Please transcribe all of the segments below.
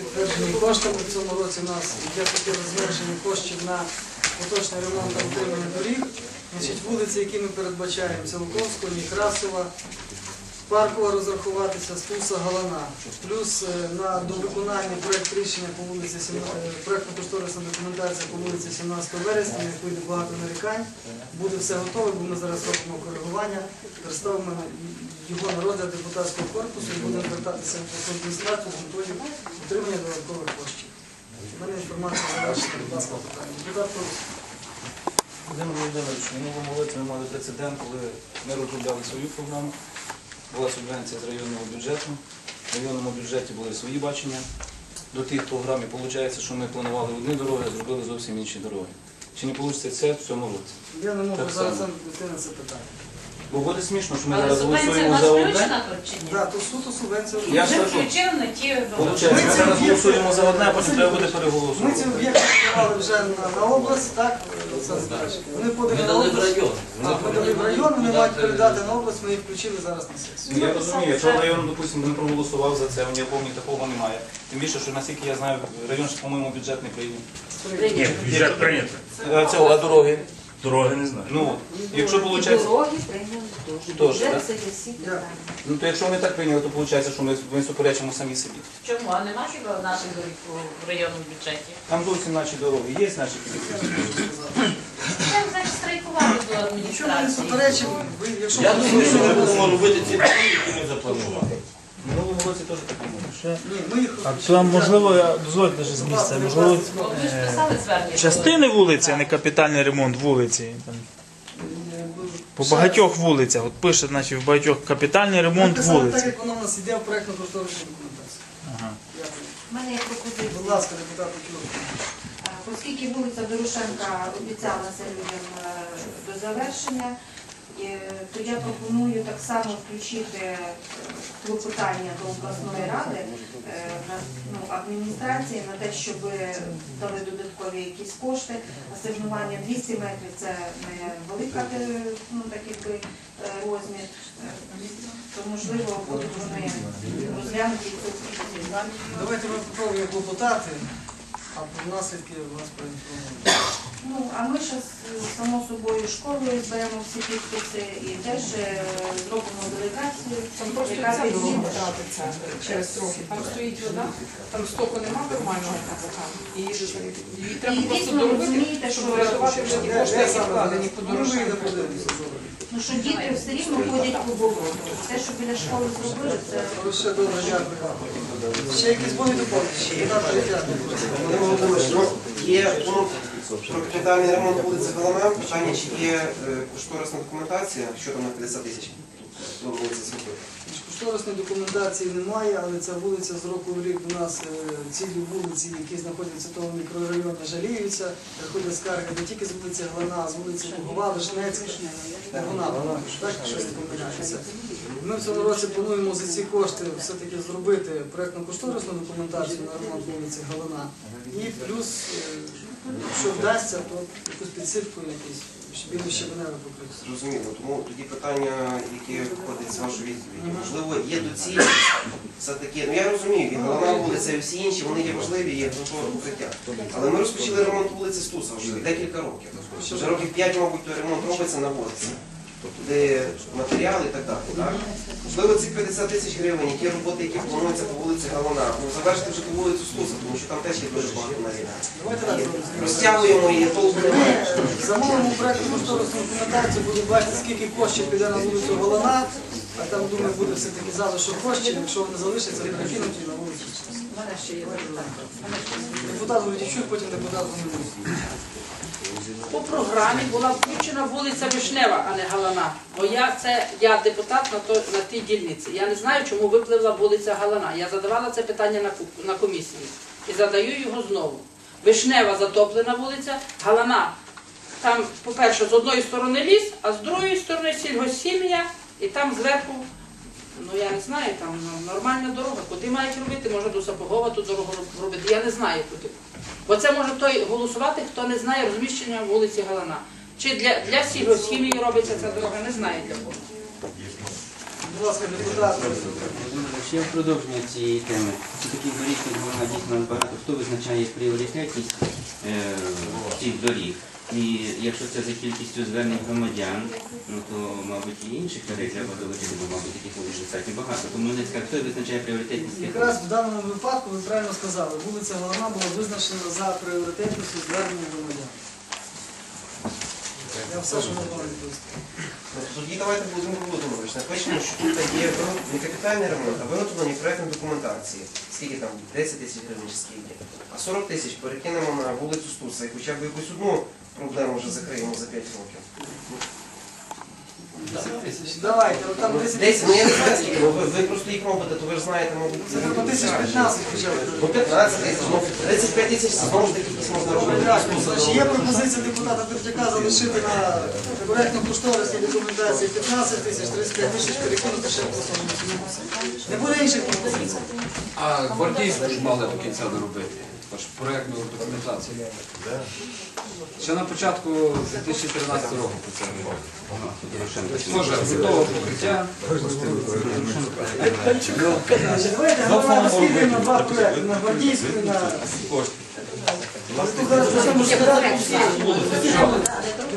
підтверджені коштами в цьому році у нас є таке розмеження коштів на поточний ремонт та утримання доріг. Значить, вулиці, які ми передбачаємо, це Луковського, Некрасова, Паркова розрахуватися, Стуса, Галана. Плюс е, на довиконання проєкт рішення по вулиці проєктно кошторисна документація по вулиці 17 вересня, на яку йде багато нарікань. Буде все готове, бо ми зараз робимо коригування, представимо його на розгляд депутатського корпусу і будемо звертатися в адміністрацію метою отримання додаткових коштів. У мене інформація завершена, будь ласка, питання. Володимир Володимирович, минулому році ми мали прецедент, коли ми розробляли свою програму. Була субвенція з районного бюджету. В районному бюджеті були свої бачення. До тих програм і виходить, що ми планували одні дороги, а зробили зовсім інші дороги. Чи не вийде це в цьому році? Я не можу Так зараз відповісти на це питання. Бо буде смішно, що ми Але зараз субвенція в голосуємо нас за одне. включена тут чи ні? Так, то суто субвенція. Я Вже кажу. включили на ті Виходить, ми зараз голосуємо за одне, а потім треба буде Ми ці переголосувати. об'єкти подавали вже на, на область, так? Олександр Миколаївич? Вони подані на область. Так, ми дали в район, вони мають передати на область, ми їх включили зараз на сесію. Ну, Я розумію, якщо район, допустимо, не проголосував за це, у нього повні такого немає. Тим більше, що наскільки я знаю, район по-моєму, бюджет не прийняв. Ні, бюджет прийнято. Е, Цього, а дороги? Дороги не знаю. Ну, якщо виходить, Дороги прийняли теж. Тож, Бюджет так? це є всі питання. ну то якщо вони так прийняли, то виходить, що ми, ми суперечимо самі собі. Чому? А нема хіба наших доріг в районному бюджеті? Там зовсім наші дороги, є наші підприємства. Як значить страйкувати до Якщо ми не адміністрації? суперечимо, ви, якщо Я думаю, що ми будемо робити ці дороги, які ми запланували. В минулому році теж їх А то можливо, я дозвольте даже з місця. Можливо, ви ж писали звернення. частини вулиці, а не капітальний ремонт вулиці. Там, по багатьох вулицях. От пише, значить, в багатьох капітальний ремонт Написали так, вулиці. як воно в нас іде в проєктно кошторисній документації. Ага. Дякую. У мене є пропозиція. Будь ласка, депутат Кіло. А, Оскільки вулиця Дорошенка обіцялася людям е, до завершення, е, то я пропоную так само включити е, клопотання до обласної ради е, ну, адміністрації на те, щоб дали додаткові якісь кошти. Асигнування 200 метрів це не велика е, ну, так якби, е, розмір. То можливо будуть вони пропозицію. Давайте ми спробуємо клопотати, а про наслідки вас проінформуємо. Ну, а ми ще само собою школою зберемо всі підписи і теж е, зробимо делегацію. Там просто яка ця дорога тратиться через трохи. Там стоїть вода, там стоку нема нормального. І її треба І просто дійсно доробити, розумієте, щоб що- врятувати вже ті кошти, які вкладені по Ми вийдемо, дорожку. подивимося. Ну що діти все рівно ходять по болоту. Те, що біля школи зробили, це Ну, ще добре, дякую. Ще якісь будуть доповнення? Володимир Володимирович, ну, є пункт про капітальний ремонт вулиці Галана. Питання, чи є е, кошторисна документація, що там на 50 тисяч планується зробити. Кошторисної документації немає, але ця вулиця з року в рік у нас е, цілі вулиці, які знаходяться в тому мікрорайоні, жаліються. Приходять скарги не тільки з вулиці Глана, а з вулиці Лугова, Вишнецька. Вона, так, щось помиляється. Ми в цьому році плануємо за ці кошти все-таки зробити проєктно-кошторисну документацію на ремонт вулиці Галина. І плюс, е, якщо вдасться, то якусь підсипку якусь, щоб біло щебеневе покрити. Зрозуміло. Тому тоді питання, яке виходить з вашої відповіді. Можливо, є доцільність все-таки. Ну я розумію, і головна вулиця, і всі інші, вони є важливі, є покриття. Але ми розпочали ремонт вулиці Стуса вже декілька років. Вже років 5, мабуть, той ремонт робиться на вулиці. Тобто де матеріали і так далі. Так? Можливо, ці 50 тисяч гривень, які роботи, які плануються по вулиці Галана, ну завершити вже ту вулицю Стуса, тому що там теж є дуже багато зробимо. Розтягуємо її, толку немає. Замовимо проєктну кошторисну документацію, буде бачити, скільки коштів піде на вулицю Голона, а там, думаю, буде все-таки залишок коштів, якщо вони залишаться, перекинуті на вулицю. Депутат Володячук, потім депутат Гомелюк. По програмі була включена вулиця Вишнева, а не Галана. Бо я це я депутат на то на тій дільниці. Я не знаю, чому випливла вулиця Галана. Я задавала це питання на на комісії і задаю його знову. Вишнева затоплена вулиця, Галана. Там, по-перше, з одної сторони ліс, а з другої сторони сільгосім'я, і там зверху, ну я не знаю, там ну, нормальна дорога. Куди мають робити? Може до Сапогова ту дорогу робити. Я не знаю куди. Бо це може той голосувати, хто не знає розміщення вулиці Галана. Чи для, для сільгосхімії робиться ця дорога, не знає для кого. Будь ласка, депутат Ще в продовження цієї теми. Це таких доріг, як вона дійсно багато. Хто визначає пріоритетність е, цих доріг? І якщо це за кількістю звернень громадян, ну то, мабуть, і інших людей треба долучити, бо, мабуть, таких буде достатньо багато. Тому не цікаво, хто визначає пріоритетність Якраз в даному випадку ви правильно сказали, вулиця Головна була визначена за пріоритетністю звернення громадян. Я все, що можу відповісти. Ну, Тоді давайте будемо Володимирович. Напишемо, що тут є не капітальний ремонт, а виготовлення проєктної документації. Скільки там? 10 тисяч гривень чи скільки? А 40 тисяч перекинемо на вулицю Стуса і хоча б якусь одну проблему вже закриємо за 5 років. Давайте, от там 10 10, ну я не знаю скільки, ну, ви, ви просто їх робите, то ви ж знаєте, мабуть, Це треба тисяч 15 хоча б. Ну 15 тисяч, ну 35 тисяч знову ж таки якісь можна робити. Значить, є пропозиція депутата Третяка залишити на проєктну кошторисній документації 15 тисяч, 35 тисяч перекинути ще по Не буде інших пропозицій. А гвардійську ж мали до кінця доробити. Проєктну документацію. Ще на початку 2013 року про це говорили. Може, готове покриття. Давайте на два проєкти, на гвардійську на... Ж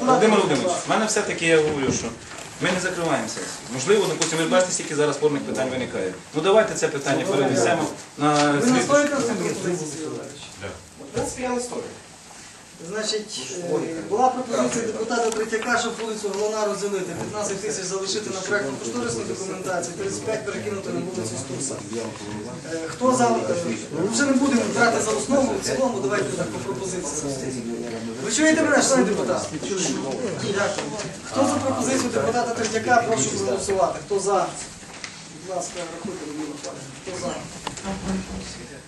Володимир Володимирович, в мене все-таки я говорю, що ми не закриваємо сесію. Можливо, допустимо, ви бачите, скільки зараз спорних питань виникає. Ну давайте це питання перенесемо на Ви настоїте на цій пропозиції, Сергій Валерійович? В принципі, я не стою. Значить, е, була пропозиція депутата Третяка, щоб вулицю Головна розділити. 15 тисяч залишити на проєктну кошторисну документацію, 35 перекинути на вулицю Стуса. Е, Хто за... е, Вже не будемо брати за основу, в цілому, давайте так по пропозиції. Ви чуєте мене, шановні депутати? Дякую. Хто за пропозицію депутата Третяка, прошу проголосувати. Хто за? Будь ласка, рахуйте, Людмила. Хто за?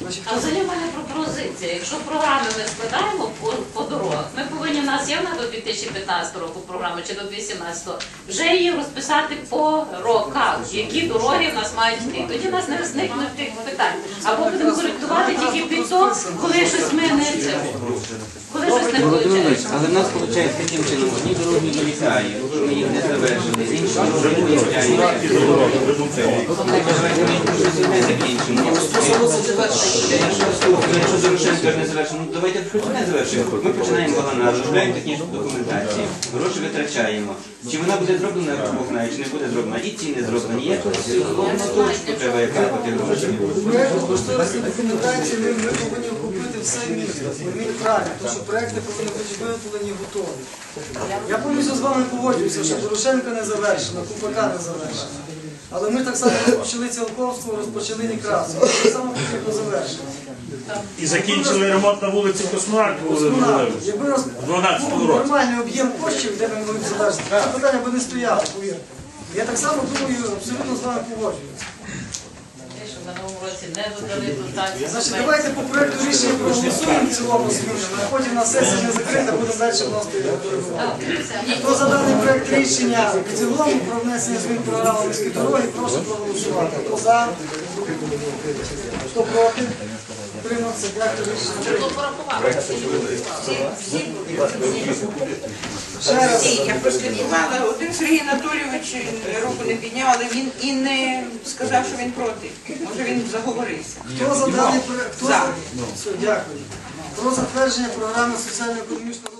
Значить, А хто взагалі в мене пропозиція. Якщо програми ми складаємо по, по дорогах, ми повинні, у нас є вона до 2015 року програма чи до 2018, вже її розписати по роках, які дороги в нас мають йти. Тоді в нас не виникне тих питань. Або будемо коректувати тільки під то, коли щось ми не це. Коли щось не Володимир виходить. але в нас виходить таким чином, одні дороги долітають, ми їх не завершили, інші дороги не Якщо Дорошенко не завершено, ну давайте щось не завершимо. Ми починаємо балана, розробляємо технічну документацію, гроші витрачаємо. Чи вона буде зроблена, Бог знає, чи не буде зроблена, і ці не зроблені. Головну точку треба яка по грошах. Проєкту документації ми, повинні охопити все місто. Правильно, тому що проекти повинні бути виготовлені готові. Я повністю з вами погоджуюся, що Дорошенка не завершена, Купака не завершена. Але ми так само розпочали Цілковську, розпочали Некрасово. Так само потрібно завершити. І закінчили ремонт на вулиці Космонавт. Якби роз... В 12 був році. нормальний об'єм коштів, де ми могли б завершити, це питання би не стояло, повірте. Я так само думаю, абсолютно з вами погоджуюся. Минулому році не додали дотації. Значить, давайте по проекту рішення проголосуємо в цілому зміни, а потім на сесії не закрита, будемо далі вносити коригування. Хто за даний проект рішення в цілому про внесення змін програми міської дороги, прошу проголосувати. Хто за? Хто проти? Утримався, дякую. Ще раз. Ні, я прослідкувала, один Сергій Анатолійович руку не підняв, але він і не сказав, що він проти. Може він заговорився. Хто за даний проект? Хто За. за? Все, дякую. Про затвердження програми соціально-економічного